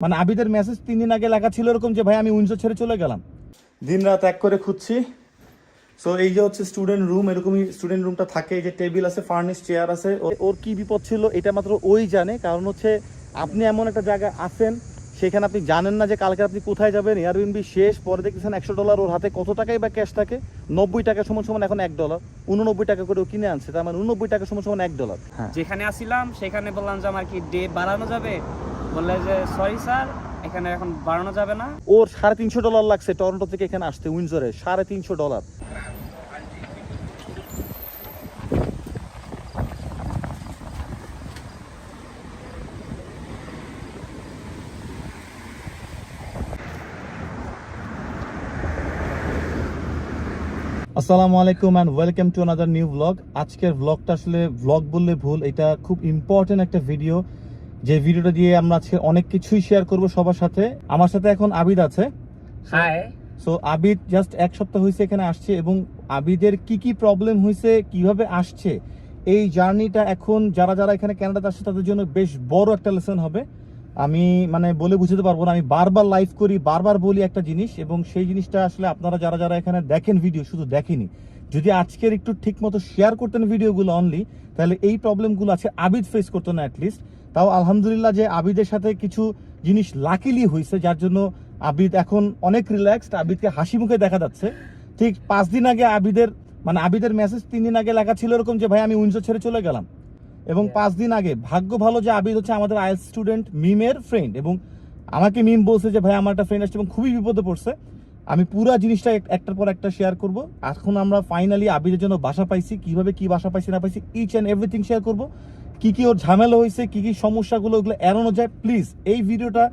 মানে আবিদের মেসেজ তিন দিন আগে লেখা ছিল এরকম যে ভাই আমি উইন্ডসর ছেড়ে চলে গেলাম। দিন রাত এক করে খুঁজছি। সো এই যে হচ্ছে স্টুডেন্ট রুম এরকমই স্টুডেন্ট রুমটা থাকে। এই যে টেবিল আছে ফার্নিশ চেয়ার আছে। ও- ওর কি বিপদ ছিল এটা মাত্র ওই জানে। কারণ হচ্ছে আপনি এমন একটা জায়গায় আছেন সেখানে আপনি জানেন না যে কালকে আপনি কোথায় যাবেন। এয়ারবিনবি শেষ পরে দেখতেছেন একশো ডলার ওর হাতে। কত টাকাই বা ক্যাশ থাকে? নব্বই টাকা সমান সমান এখন এক ডলার উননব্বই টাকা করে ও কিনে আনছে। তার মানে উননব্বই টাকা সমান সমান এক ডলার হ্যাঁ যেখানে আসিলাম সেখানে বললাম যে আমার কি ডে বাড়ানো যাবে? বললে যে সরি স্যার এখানে এখন বাড়ানো যাবে না। ওর সাড়ে তিনশো ডলার লাগছে টরন্টো থেকে এখানে আসতে, উইন্ডসরে, সাড়ে তিনশো ডলার আসসালামু আলাইকুম and welcome to another new blog আজকের ব্লগটা আসলে ব্লগ বললে ভুল, এটা খুব ইম্পর্টেন্ট একটা ভিডিও যে ভিডিওটা দিয়ে আমরা আজকে অনেক কিছুই শেয়ার করব সবার সাথে। আমার সাথে এখন আবিদ আছে। হাই সো আবিদ জাস্ট এক সপ্তাহ হয়েছে এখানে আসছে এবং আবিদের কি কি প্রবলেম হয়েছে কীভাবে আসছে এই জার্নিটা এখন যারা যারা এখানে ক্যানাডাতে আসছে তাদের জন্য বেশ বড় একটা লেসন হবে। আমি মানে বলে বুঝতে পারব না আমি বারবার লাইভ করি বারবার বলি একটা জিনিস এবং সেই জিনিসটা আসলে আপনারা যারা যারা এখানে দেখেন ভিডিও শুধু দেখেনি। যদি আজকের একটু ঠিক মতো শেয়ার করতেন ভিডিওগুলো অনলি তাহলে এই প্রবলেমগুলো আছে আবিদ ফেস করতো না অ্যাটলিস্ট তাও আলহামদুলিল্লাহ যে আবিদের সাথে কিছু জিনিস লাকিলি হয়েছে যার জন্য আবিদ এখন অনেক রিল্যাক্সড আবিদকে হাসি মুখে দেখা যাচ্ছে। ঠিক পাঁচ দিন আগে আবিদের মানে আবিদের মেসেজ তিন দিন আগে লেখা ছিল এরকম যে ভাই আমি উইন্ডসর ছেড়ে চলে গেলাম। এবং পাঁচ দিন আগে ভাগ্য ভালো যে আবিদ হচ্ছে আমাদের আইএল স্টুডেন্ট মিমের ফ্রেন্ড এবং আমাকে মিম বলছে যে ভাই আমার একটা ফ্রেন্ড আসছে এবং খুবই বিপদে পড়ছে। আমি পুরো জিনিসটা একটার পর একটা শেয়ার করব। এখন আমরা ফাইনালি আবিদের জন্য বাসা পাইছি কীভাবে কি বাসা পাইছি না পাইছি ইচ অ্যান্ড এভরিথিং শেয়ার করব। কি কি ওর ঝামেলা হয়েছে, কি কি সমস্যাগুলো, ওগুলো এড়ানো যায় প্লিজ এই ভিডিওটা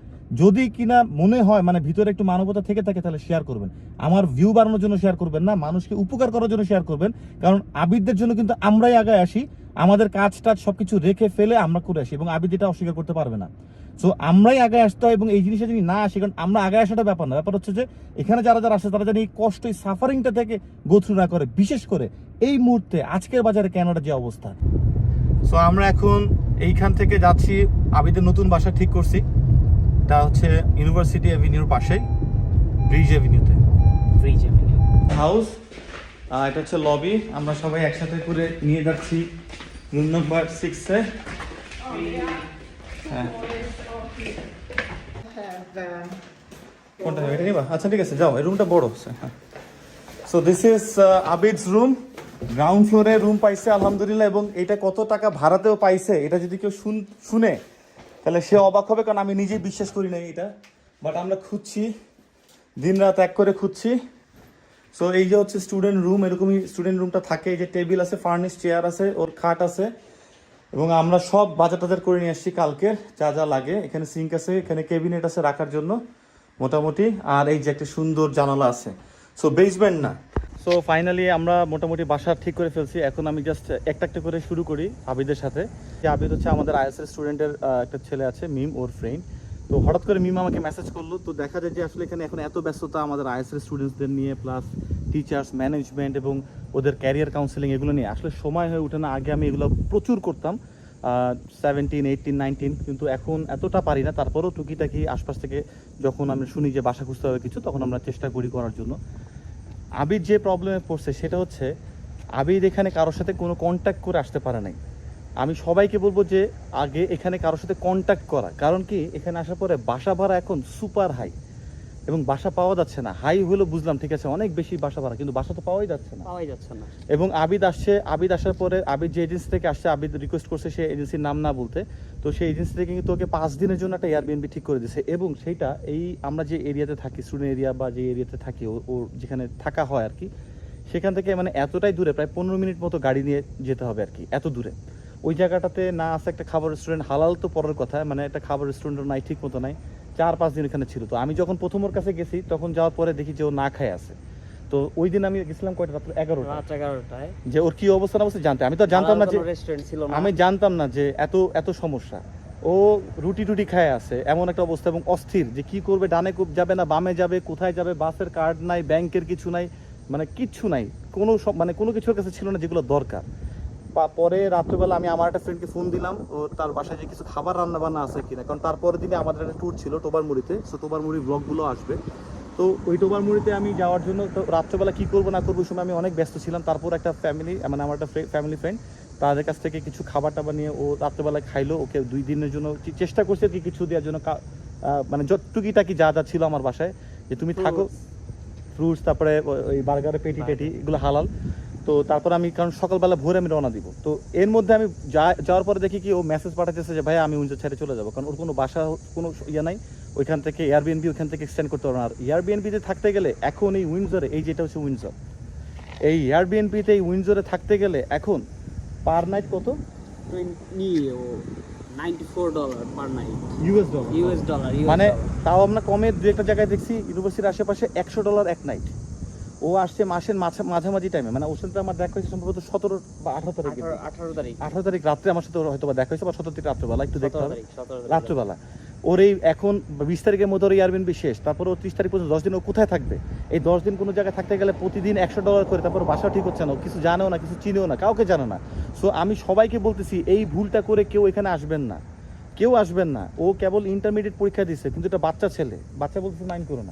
যদি কিনা মনে হয় মানে ভিতরে একটু মানবতা থেকে থাকে, তাহলে শেয়ার করবেন। আমার ভিউ বাড়ানোর জন্য শেয়ার করবেন না, মানুষকে উপকার করার জন্য শেয়ার করবেন, কারণ আবিদদের জন্য কিন্তু আমরাই আগে আসি, আমাদের কাজ টাজ সবকিছু রেখে ফেলে আমরা করে আসি, এবং আবিদ এটা অস্বীকার করতে পারবে না। সো আমরাই আগে আসতে হয়, এবং এই জিনিসটা যদি না আসি, কারণ আমরা আগে আসাটা ব্যাপার না, ব্যাপার হচ্ছে যে, এখানে যারা যারা আসে, তারা যেন এই কষ্ট, এই সাফারিংটা থেকে গোথ্রু না করে, বিশেষ করে এই মুহূর্তে, আজকের বাজারে ক্যানাডার যে অবস্থা। সো আমরা এখন এইখান থেকে যাচ্ছি। আবিদের নতুন বাসা ঠিক করছি। তা হচ্ছে ইউনিভার্সিটি অ্যাভিনিউর পাশেই ব্রিজ অ্যাভিনিউতে ফ্রিজ হাউস এটা হচ্ছে লবি আমরা সবাই একসাথে করে নিয়ে যাচ্ছি। রুম নাম্বার সিক্সে হ্যাঁ। কোনটা এটা নিবা? আচ্ছা ঠিক আছে যাও। এই রুমটা বড় হচ্ছে। হ্যাঁ। So this is Abid's room ground ফ্লোরে রুম পাইছে, আলহামদুলিল্লাহ, এবং এটা কত টাকা ভাড়াতেও পাইছে, এটা যদি কেউ শুন- তাহলে সে অবাক হবে, কারণ আমি নিজেই বিশ্বাস করি না এটা। বাট আমরা খুঁজছি দিন রাত এক করে খুঁজছি। সো এই যে হচ্ছে স্টুডেন্ট রুম এরকমই স্টুডেন্ট রুমটা থাকে, এই যে টেবিল আছে ফার্নিশ চেয়ার আছে, ওর খাট আছে। এবং আমরা সব বাজার টাজার করে নিয়ে আসছি কালকে, যা যা লাগে। এখানে সিঙ্ক আছে, এখানে ক্যাবিনেট আছে রাখার জন্য, মোটামুটি। আর এই যে একটা সুন্দর জানালা আছে। সো বেসমেন্ট না? সো ফাইনালি আমরা মোটামুটি বাসা ঠিক করে ফেলছি। এখন আমি জাস্ট একটা একটা করে শুরু করি আবিদের সাথে। যে আবিদ হচ্ছে আমাদের আইএসএল স্টুডেন্টের একটা ছেলে আছে, মিম, ওর ফ্রেন্ড তো হঠাৎ করে মিম আমাকে মেসেজ করল। তো দেখা যায় যে আসলে এখানে এখন এত ব্যস্ততা আমাদের আইএসএল স্টুডেন্টসদের নিয়ে প্লাস টিচার্স ম্যানেজমেন্ট এবং ওদের ক্যারিয়ার কাউন্সিলিং এগুলো নিয়ে। আসলে সময় হয়ে ওঠে না। আগে আমি এগুলো প্রচুর করতাম সেভেন্টিন এইটিন নাইনটিন কিন্তু এখন এতটা পারি না। তারপরেও টুকিটাকি আশপাশ থেকে যখন আমি শুনি যে বাসা খুঁজতে হবে কিছু, তখন আমরা চেষ্টা করি করার জন্য। আবির যে প্রবলেমে পড়ছে সেটা হচ্ছে, আবির এখানে কারোর সাথে কোনো কন্ট্যাক্ট করে আসতে পারে নাই। আমি সবাইকে বলব যে, আগে এখানে কারোর সাথে কন্ট্যাক্ট করা। কারণ কি? এখানে আসার পরে বাসা ভাড়া এখন সুপার হাই এবং বাসা পাওয়া যাচ্ছে না। হাই হলো বুঝলাম ঠিক আছে অনেক বেশি বাসা ভাড়া কিন্তু বাসা তো পাওয়াই যাচ্ছে না। পাওয়াই যাচ্ছে না। এবং আবিদ আসছে আবিদ আসার পরে আবিদ যে এজেন্সি থেকে আসছে আবিদ রিকোয়েস্ট করছে সে এজেন্সির নাম না বলতে। তো সেই এজেন্সি থেকে কিন্তু ওকে পাঁচ দিনের জন্য একটা এয়ারবিএনবি ঠিক করে দিয়েছে এবং সেইটা এই আমরা যে এরিয়াতে থাকি স্টুডেন্ট এরিয়া বা যে এরিয়াতে থাকি ও ওর যেখানে থাকা হয় আর কি সেখান থেকে মানে এতটাই দূরে প্রায় পনেরো মিনিট মতো গাড়ি নিয়ে যেতে হবে আর কি এত দূরে। ওই জায়গাটাতে না আছে একটা খাবার রেস্টুরেন্ট হালাল তো পরের কথা মানে একটা খাবার রেস্টুরেন্টও নাই ঠিক মতো নাই। চার পাঁচ দিন এখানে ছিল। তো আমি যখন প্রথম ওর কাছে গেছি তখন যাওয়ার পরে দেখি যে ও না খায় আছে। তো ওই দিন আমি গেছিলাম কয়টা? রাত্র এগারোটা রাত এগারোটায়। যে ওর কি অবস্থা অবস্থা জানতে আমি তো জানতাম না যে রেস্টুরেন্ট ছিল আমি জানতাম না যে এত এত সমস্যা। ও রুটি টুটি খায় আছে এমন একটা অবস্থা এবং অস্থির যে কি করবে ডানে কূপ যাবে না বামে যাবে কোথায় যাবে বাসের কার্ড নাই ব্যাংকের কিছু নাই মানে কিচ্ছু নাই। কোনো সব মানে কোনো কিছুর কাছে ছিল না যেগুলো দরকার। পরে রাত্রেবেলা আমি আমার একটা ফ্রেন্ডকে ফোন দিলাম ও তার বাসায় যে কিছু খাবার রান্না বান্না আছে কিনা। কারণ তারপরের দিনে আমাদের একটা ট্যুর ছিল টোবারমুড়িতে সো টোবারমুড়ি ব্লগগুলো আসবে। তো ওই টোবারমুড়িতে আমি যাওয়ার জন্য তো রাত্রেবেলা কী করব না করব সময় আমি অনেক ব্যস্ত ছিলাম। তারপর একটা ফ্যামিলি মানে আমার একটা ফ্যামিলি ফ্রেন্ড তাদের কাছ থেকে কিছু খাবার টাবার নিয়ে ও রাত্রেবেলায় খাইলো। ওকে দুই দিনের জন্য চেষ্টা করছে কি কিছু দেওয়ার জন্য মানে যতটুকিটাকি যা যা ছিল আমার বাসায় যে তুমি থাকো ফ্রুটস তারপরে ওই বার্গারের পেটি টেটি এগুলো হালাল। তো তারপর আমি কারণ সকালবেলা ভোরে আমি রওনা দিব। তো এর মধ্যে আমি যা- যাওয়ার পরে দেখি কি ও মেসেজ পাঠাতেছে যে ভাই আমি উইন্ডো ছেড়ে চলে যাব। কারণ ওর কোনো বাসা কোনো ইয়ে নাই। ওইখান থেকে এয়ারবিএনবি ওইখান থেকে এক্সটেন্ড করতে পারব না। আর এয়ারবিএনবিতে থাকতে গেলে এখন এই উইন্ডোরে এই যেটা হচ্ছে উইন্ডোর এই এয়ারবিএনপিতে এই উইন্ডোরে থাকতে গেলে এখন পার নাইট কত? টোয়েন্টি ও ninety four dollar per night US dollar US dollar মানে তাও আমরা কমে দু একটা জায়গায় দেখছি ইউনিভার্সিটির আশেপাশে একশো ডলার এক নাইট ও আসছে মাসের মাঝা- মাঝামাঝি টাইমে মানে ওর সাথে আমার দেখা হয়েছে সম্ভবত সতেরো বা আঠারো তারিখে আঠারো তারিখ। আঠারো তারিখ রাত্রে আমার সাথে ওর হয়তো দেখা হয়েছে বা সতেরো তারিখ রাত্রেবেলা একটু দেখতে হবে। রাত্রেবেলা। ওর এই এখন বিশ তারিখের মধ্যে ওর ইয়ারবিনবি শেষ তারপর ও ত্রিশ তারিখ পর্যন্ত দশ দিন ও কোথায় থাকবে? এই দশ দিন কোনো জায়গায় থাকতে গেলে প্রতিদিন একশো ডলার করে তারপর বাসা ঠিক হচ্ছে না কিছু জানেও না কিছু চিনেও না কাউকে জানে না। সো আমি সবাইকে বলতেছি এই ভুলটা করে কেউ এখানে আসবেন না। কেউ আসবেন না। ও কেবল ইন্টারমিডিয়েট পরীক্ষা দিচ্ছে কিন্তু এটা বাচ্চা ছেলে। বাচ্চা বলতে মাইন্ড করো না।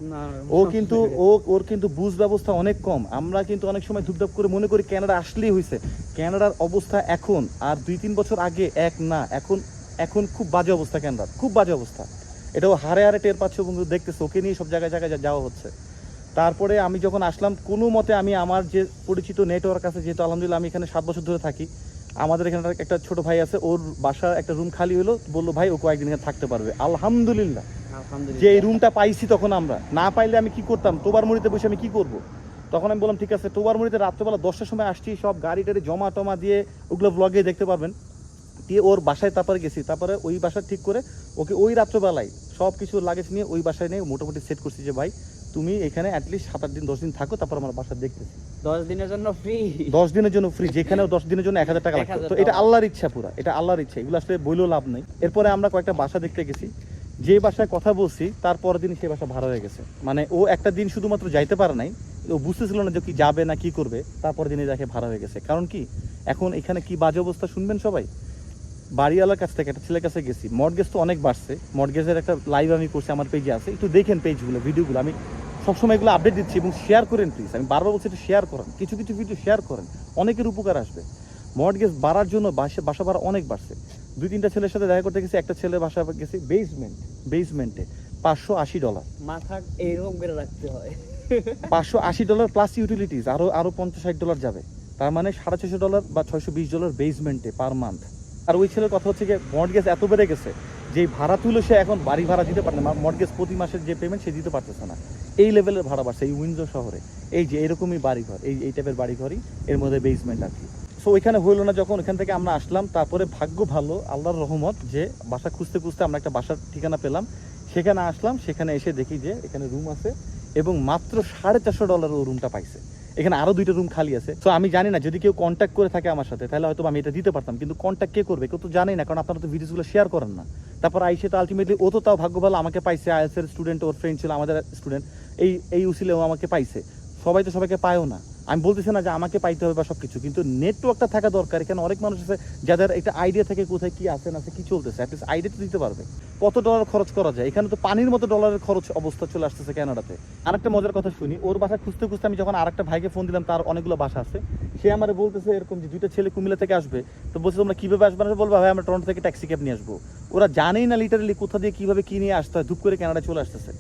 ও কিন্তু ও ওর কিন্তু বুঝ ব্যবস্থা অনেক কম। আমরা কিন্তু অনেক সময় ধুপধাপ করে মনে করি ক্যানাডা আসলেই হয়েছে ক্যানাডার অবস্থা এখন আর দুই তিন বছর আগে এক না এখন এখন খুব বাজে অবস্থা ক্যানাডার খুব বাজে অবস্থা। এটাও হারে হারে টের পাচ্ছে এবং দেখতেছে ওকে নিয়ে সব জায়গায় জায়গায় যাওয়া হচ্ছে। তারপরে আমি যখন আসলাম কোনো মতে আমি আমার যে পরিচিত নেটওয়ার্ক আছে যেহেতু আলহামদুলিল্লাহ আমি এখানে সাত বছর ধরে থাকি আমাদের এখানে একটা ছোট ভাই আছে ওর বাসার একটা রুম খালি হলো বলল ভাই ও কয়েকদিন এখানে থাকতে পারবে। আলহামদুলিল্লাহ। যে এই রুমটা পাইছি তখন আমরা। না পাইলে আমি কি করতাম? তোবার মুড়িতে বসে আমি কি করব? তখন আমি বললাম ঠিক আছে তোবার মুড়িতে রাত্রেবেলা দশটার সময় আসছি সব গাড়ি টাড়ি জমা টমা দিয়ে ওগুলো ব্লগে দেখতে পারবেন। দিয়ে ওর বাসায় তারপরে গেছি। তারপরে ওই বাসা ঠিক করে ওকে ওই রাত্রেবেলায় সব কিছু লাগেজ নিয়ে ওই বাসায় নিয়ে মোটামুটি সেট করছি যে ভাই তুমি এখানে অ্যাটলিস্ট সাত আট দিন দশ দিন থাকো তারপর আমার বাসা দেখতেছি। দশ দিনের জন্য ফ্রি দশ দিনের জন্য ফ্রি যেখানেও দশ দিনের জন্য এক হাজার টাকা লাগতো তো এটা আল্লাহর ইচ্ছা পুরা এটা আল্লাহর ইচ্ছা এগুলো আসলে বইলেও লাভ নেই। এরপরে আমরা কয়েকটা বাসা দেখতে গেছি। যে বাসায় কথা বলছি তারপরের দিন সেই বাসা ভাড়া হয়ে গেছে। মানে ও একটা দিন শুধুমাত্র যাইতে পারে নাই ও বুঝতেছিল না যে কি যাবে না কি করবে তারপর দিনে দেখে ভাড়া হয়ে গেছে। কারণ কি এখন এখানে কি বাজে অবস্থা শুনবেন সবাই? বাড়িওয়ালার কাছ থেকে একটা ছেলের কাছে গেছি। মর্গেজ তো অনেক বাড়ছে। মর্গেজের একটা লাইভ আমি করছি আমার পেজে আছে। একটু দেখেন পেজগুলো ভিডিওগুলো আমি সবসময় এগুলো আপডেট দিচ্ছি এবং শেয়ার করেন প্লিজ আমি বারবার বলছি একটু শেয়ার করেন। কিছু কিছু ভিডিও শেয়ার করেন। অনেকের উপকার আসবে। মর্গেজ বাড়ার জন্য বাসা বাসা ভাড়া অনেক বাড়ছে। দুই তিনটা ছেলের সাথে দেখা করতে গেছি একটা ছেলের বাসা গেছি বেসমেন্ট বেসমেন্টে পাঁচশো আশি ডলার মাথা এরকম করে রাখতে হয়। পাঁচশো আশি ডলার প্লাস ইউটিলিটিস আরও আরও পঞ্চাশ ষাট ডলার যাবে। তার মানে সাড়ে ছশো ডলার বা ছয়শো বিশ ডলার বেসমেন্টে পার মান্থ আর ওই ছেলের কথা হচ্ছে যে মর্টগেজ এত বেড়ে গেছে যে ভাড়া তুলে সে এখন বাড়ি ভাড়া দিতে পারে না মর্টগেজ প্রতি মাসের যে পেমেন্ট সে দিতে পারতেছে না। এই লেভেলের ভাড়া বাড়ছে এই উইন্ডো শহরে। এই যে এরকমই বাড়িঘর, এই এই টাইপের বাড়িঘরই এর মধ্যে বেসমেন্ট আর কি। সো ওইখানে হইল না যখন ওখান থেকে আমরা আসলাম, তারপরে ভাগ্য ভালো, আল্লাহর রহমত যে বাসা খুঁজতে খুঁজতে আমরা একটা বাসার ঠিকানা পেলাম। সেখানে আসলাম, সেখানে এসে দেখি যে এখানে রুম আছে এবং মাত্র সাড়ে চারশো ডলার ও রুমটা পাইছে। এখানে আরও দুইটা রুম খালি আছে। তো আমি জানি না, যদি কেউ কন্ট্যাক্ট করে থাকে আমার সাথে, তাহলে হয়তো আমি এটা দিতে পারতাম। কিন্তু কন্ট্যাক্ট কে করবে? কেউ তো জানেই না, কারণ আপনারা তো ভিডিওসগুলো শেয়ার করেন না। তারপর আইসে তো আলটিমেটলি ও তো তাও ভাগ্য ভালো আমাকে পাইছে। আইএস এর স্টুডেন্ট ওর ফ্রেন্ড ছিল, আমাদের স্টুডেন্ট এই এই উসিলেও আমাকে পাইছে। সবাই তো সবাইকে পায়ও না। আমি বলতেছি না যে আমাকে পাইতে হবে বা সবকিছু, কিন্তু নেটওয়ার্কটা থাকা দরকার। এখানে অনেক মানুষ আছে যাদের একটা আইডিয়া থাকে কোথায় কি আছে, না আছে, কি চলতেছে অ্যাটলিস্ট আইডিয়া তো দিতে পারবে। কত ডলার খরচ করা যায়? এখানে তো পানির মতো ডলারের খরচ অবস্থা চলে আসতেছে কানাডাতে আরেকটা মজার কথা শুনি, ওর বাসা খুঁজতে খুঁজতে আমি যখন আরেকটা ভাইকে ফোন দিলাম, তার অনেকগুলো বাসা আছে। সে আমার বলতেছে এরকম যে, দুইটা ছেলে কুমিল্লা থেকে আসবে। তো বলছে, তোমরা কীভাবে আসবে? না বলব, ভাই, আমরা টরন্টো থেকে ট্যাক্সি ক্যাব নিয়ে আসব। ওরা জানেই না লিটারালি কোথা দিয়ে কীভাবে কি নিয়ে আসতে হয়, ধূপ করে কানাডা চলে আসতেছে।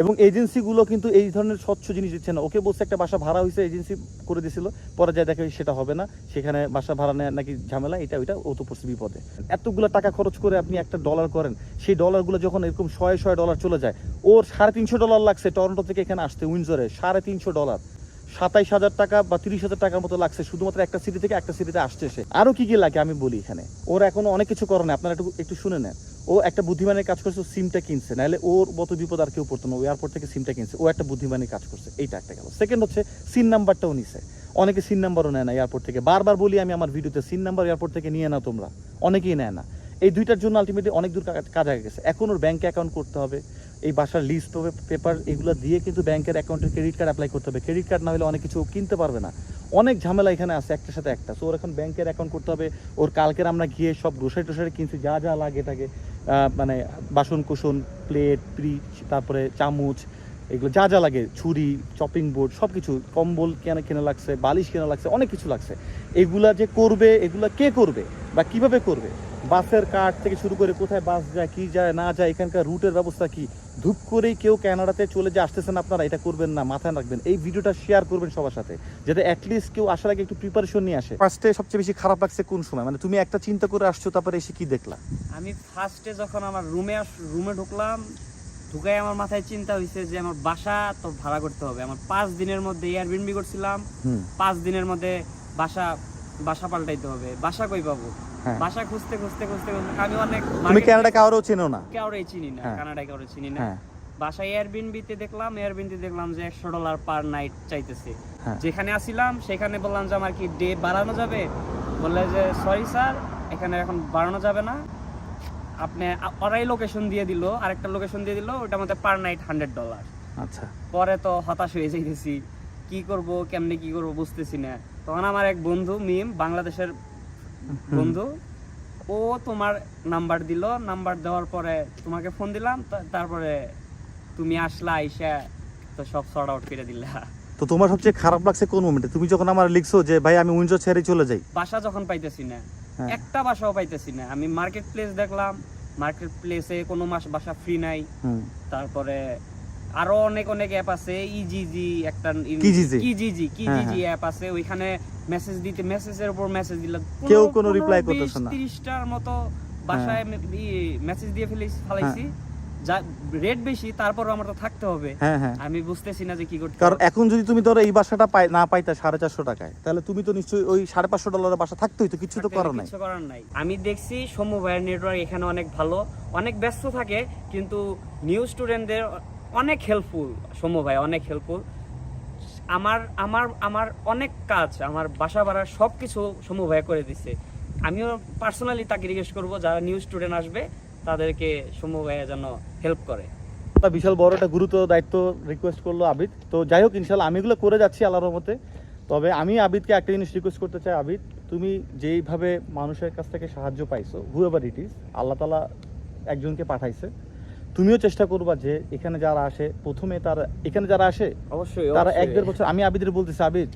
এবং এজেন্সিগুলো কিন্তু এই ধরনের স্বচ্ছ জিনিস দিচ্ছে না। ওকে বলছে, একটা বাসা ভাড়া হয়েছে, এজেন্সি করে দিয়েছিল। পরে যা দেখে সেটা হবে না। সেখানে বাসা ভাড়া নেয় নাকি ঝামেলা, এটা ওইটা ও তো পড়ছে বিপদে। এতগুলো টাকা খরচ করে আপনি একটা ডলার করেন, সেই ডলারগুলো যখন এরকম শয়ে শয়ে ডলার চলে যায়, ওর সাড়ে তিনশো ডলার লাগছে টরন্টো থেকে এখানে আসতে উইন্ডজরে সাড়ে তিনশো ডলার সাতাইশ হাজার টাকা বা তিরিশ হাজার টাকার মতো লাগছে, শুধুমাত্র একটা সিটি থেকে একটা সিটিতে আসছে সে। আরও কি কি লাগে আমি বলি এখানে। ওর এখনও অনেক কিছু করে না আপনারা একটু একটু শুনে নেন। ও একটা বুদ্ধিমানের কাজ করছে সিমটা কিনছে। নাহলে ওর মতো বিপদ আর কেউ পড়তো না ও এয়ারপোর্ট থেকে সিমটা কিনছে। ও একটা বুদ্ধিমানের কাজ করছে এইটা একটা গেল। সেকেন্ড হচ্ছে সিম নাম্বারটাও নিছে। অনেকে সিম নাম্বারও নেয় না এয়ারপোর্ট থেকে। বারবার বলি আমি আমার ভিডিওতে সিম নাম্বার এয়ারপোর্ট থেকে নিয়ে নাও তোমরা। অনেকেই নেয় না। এই দুইটার জন্য আলটিমেটলি অনেক দূর কাজ আগে গেছে। এখন ওর ব্যাংকে অ্যাকাউন্ট করতে হবে। এই বাসার লিস্ট হবে পেপার এগুলো দিয়ে কিন্তু ব্যাংকের অ্যাকাউন্টের ক্রেডিট কার্ড অ্যাপ্লাই করতে হবে। ক্রেডিট কার্ড না হলে অনেক কিছু কিনতে পারবে না। অনেক ঝামেলা এখানে আছে একটার সাথে একটা। সো ওর এখন ব্যাংকের অ্যাকাউন্ট করতে হবে। ওর কালকের আমরা গিয়ে সব গ্রোসারি টোসারি কিনছি যা যা লাগে আহ, মানে বাসন কুসন প্লেট ফ্রিজ তারপরে চামচ, এগুলো যা যা লাগে, ছুরি চপিং বোর্ড সব কিছু কম্বল কেন, কেনা লাগছে, বালিশ কেনা লাগছে, অনেক কিছু লাগছে। এগুলা যে করবে, এগুলা কে করবে বা কীভাবে করবে? বাসের কার্ড থেকে শুরু করে কোথায় বাস যায়, কি যায়, না যায়, এখানকার রুটের ব্যবস্থা কি? ধূপ করেই কেউ কানাডাতে চলে যে আসতেছেন আপনারা এটা করবেন না মাথায় রাখবেন। এই ভিডিওটা শেয়ার করবেন সবার সাথে যাতে অ্যাটলিস্ট কেউ আসার আগে একটু প্রিপারেশন নিয়ে আসে। ফার্স্টে সবচেয়ে বেশি খারাপ লাগছে কোন সময়? মানে তুমি একটা চিন্তা করে আসছো তারপরে এসে কি দেখলা? আমি ফার্স্টে যখন আমার রুমে রুমে ঢুকলাম ঢুকাই আমার মাথায় চিন্তা হয়েছে যে আমার বাসা তো ভাড়া করতে হবে। আমার পাঁচ দিনের মধ্যে এয়ারবিনবি করছিলাম। পাঁচ দিনের মধ্যে বাসা বাসা পাল্টাইতে হবে। বাসা কই পাবো? হ্যাঁ। বাসা খুঁজতে খুঁজতে খুঁজতে আমি অনেক তুমি ক্যানাডা কারও চেনো না? কাউরে চিনি না হ্যাঁ। কানাডায় কাউরে চিনি না। হ্যাঁ। বাসা এয়ারবিনবিতে দেখলাম এয়ারবিনতে দেখলাম যে একশো ডলার পার নাইট চাইতেছে। হ্যাঁ। যেখানে আসিলাম সেখানে বললাম যে আমার কি ডে বাড়ানো যাবে? বললে যে সরি স্যার এখানে এখন বাড়ানো যাবে না। আপনি ওরাই লোকেশন দিয়ে দিল আরেকটা লোকেশন দিয়ে দিল ওটার মধ্যে পার নাইট হান্ড্রেড ডলার আচ্ছা। পরে তো হতাশ হয়ে যাইতেছি। কি করব কেমনে কি করব বুঝতেছি না। তখন আমার এক বন্ধু মিম বাংলাদেশের বন্ধু ও তোমার নাম্বার দিল। নাম্বার দেওয়ার পরে তোমাকে ফোন দিলাম তারপরে তুমি আসলা আইসা তো সব সর্ট আউট করে দিলা। তো তোমার সবচেয়ে খারাপ লাগছে কোন মোমেন্টে তুমি যখন আমার লিখছো যে ভাই আমি উইন্ডো ছেড়ে চলে যাই। বাসা যখন পাইতেছি না হ্যাঁ। একটা বাসাও পাইতেছি না। আমি মার্কেট প্লেস দেখলাম মার্কেট প্লেসে কোনো মাস বাসা ফ্রি নাই। তারপরে আরও অনেক অনেক অ্যাপ আছে ইজিজি একটা কিজিজি? কিজিজি হ্যাঁ, অ্যাপ আছে ওইখানে মেসেজ দিতে মেসেজের উপর মেসেজ দিলে কেউ কোনো reply করতেছে না। 30টার মতো বাসায় মেসেজ দিয়ে ফেলিস ফেলাইছি। যা রেট বেশি তারপরও আমার তো থাকতে হবে। হ্যাঁ হ্যাঁ। আমি বুঝতেছি না যে কি করতে কারণ এখন যদি তুমি ধরো এই বাসাটা পাই না পাইতা সাড়ে চারশো টাকায় তাহলে তুমি তো নিশ্চয়ই ওই সাড়ে পাঁচশো ডলারের বাসা থাকতেই তো কিছু তো করার নাই। করার নাই। আমি দেখছি সমু ভাইয়ের নেটওয়ার্ক এখানে অনেক ভালো অনেক ব্যস্ত থাকে কিন্তু নিউ স্টুডেন্টদের অনেক হেল্পফুল সমু ভাই, অনেক হেল্পফুল আমার আমার আমার অনেক কাজ, আমার বাসা ভাড়া সব কিছু সমু ভাই করে দিছে। আমিও পার্সোনালি তাকে জিজ্ঞেস করব, যারা নিউ স্টুডেন্ট আসবে, তাদেরকে সমু ভাইয়া যেন হেল্প করে। বিশাল বড় একটা গুরুত্ব দায়িত্ব রিকোয়েস্ট করল আবিদ। তো যাই হোক ইনশাল্লাহ আমি এগুলো করে যাচ্ছি আল্লাহর মতে তবে আমি আবিদকে একটা জিনিস রিকোয়েস্ট করতে চাই আবিদ, তুমি যেইভাবে মানুষের কাছ থেকে সাহায্য পাইছো হুয়েভার ইট ইজ আল্লাহ তালা একজনকে পাঠাইছে। তুমিও চেষ্টা করবা যে এখানে যারা আসে প্রথমে তারা এখানে যারা আসে অবশ্যই তারা এক দেড় বছর আমি আবিদের বলতেছি আবিদ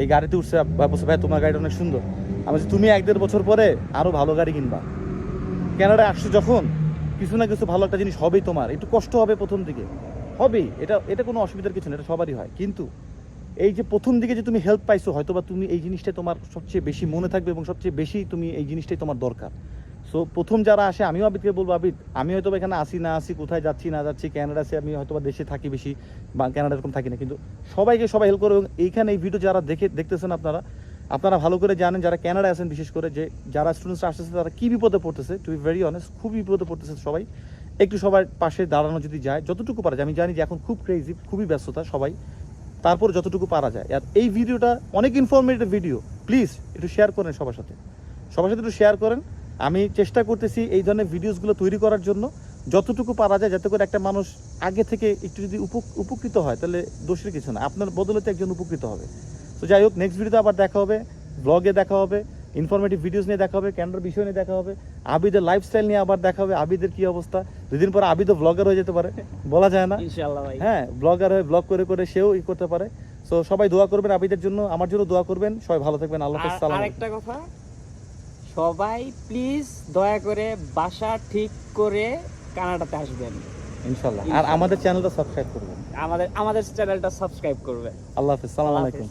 এই গাড়িতে উঠছে বলছে ভাই তোমার গাড়িটা অনেক সুন্দর। আমি বলছি, তুমি এক দেড় বছর পরে আরও ভালো গাড়ি কিনবা। ক্যানাডায় আসছো যখন কিছু না কিছু ভালো একটা জিনিস হবেই তোমার। একটু কষ্ট হবে প্রথম দিকে। হবেই এটা এটা কোনো অসুবিধার কিছু না এটা সবারই হয়। কিন্তু এই যে প্রথম দিকে যে তুমি হেল্প পাইছো হয়তো বা তুমি এই জিনিসটা তোমার সবচেয়ে বেশি মনে থাকবে এবং সবচেয়ে বেশি তুমি এই জিনিসটাই তোমার দরকার। সো প্রথম যারা আসে, আমিও আবিদকে বলব, আবিদ, আমি হয়তো এখানে আসি না আসি, কোথায় যাচ্ছি, না যাচ্ছি ক্যানাডাতে আমি হয়তো বা দেশে থাকি বেশি, বা ক্যানাডা এরকম থাকি না। কিন্তু সবাইকে সবাই হেল্প করে এবং এইখানে এই ভিডিও যারা দেখে, দেখতেছেন আপনারা আপনারা ভালো করে জানেন, যারা ক্যানাডা আছেন, বিশেষ করে যে, যারা স্টুডেন্টস আসতেছে, তারা কী বিপদে পড়তেছে টু বি ভেরি অনেস্ট খুব বিপদে পড়তেছে সবাই। একটু সবার পাশে দাঁড়ানো যদি যায়, যতটুকু পারা যায়, আমি জানি যে এখন খুব ক্রেজি খুবই ব্যস্ততা সবাই, তারপর যতটুকু পারা যায়। আর এই ভিডিওটা অনেক ইনফরমেটিভ ভিডিও প্লিজ একটু শেয়ার করেন সবার সাথে। সবার সাথে একটু শেয়ার করেন আমি চেষ্টা করতেছি এই ধরনের ভিডিওসগুলো তৈরি করার জন্য। যতটুকু পারা যায় যাতে করে একটা মানুষ আগে থেকে একটু যদি উপ- উপকৃত হয় তাহলে দোষের কিছু না। আপনার বদলতে একজন উপকৃত হবে। তো যাই হোক নেক্সট ভিডিওতে আবার দেখা হবে ব্লগে দেখা হবে ইনফরমেটিভ ভিডিওস নিয়ে দেখা হবে ক্যান্ডার বিষয় নিয়ে দেখা হবে আবিদের লাইফস্টাইল নিয়ে আবার দেখা হবে আবিদের কি অবস্থা? দুদিন পরে আবিদও ব্লগার হয়ে যেতে পারে। বলা যায় না। হ্যাঁ ব্লগার হয়ে ব্লগ করে করে সেও ই করতে পারে। সো সবাই দোয়া করবেন আবিদের জন্য আমার জন্য দোয়া করবেন। সবাই ভালো থাকবেন আল্লাহ আরেকটা কথা সবাই প্লিজ দয়া করে বাসা ঠিক করে কানাডাতে আসবেন। ইনশাল্লাহ আর আমাদের চ্যানেলটা সাবস্ক্রাইব করবেন। আমাদের আমাদের চ্যানেলটা সাবস্ক্রাইব করবে আল্লাহ হাফেজ। সালাম আলাইকুম।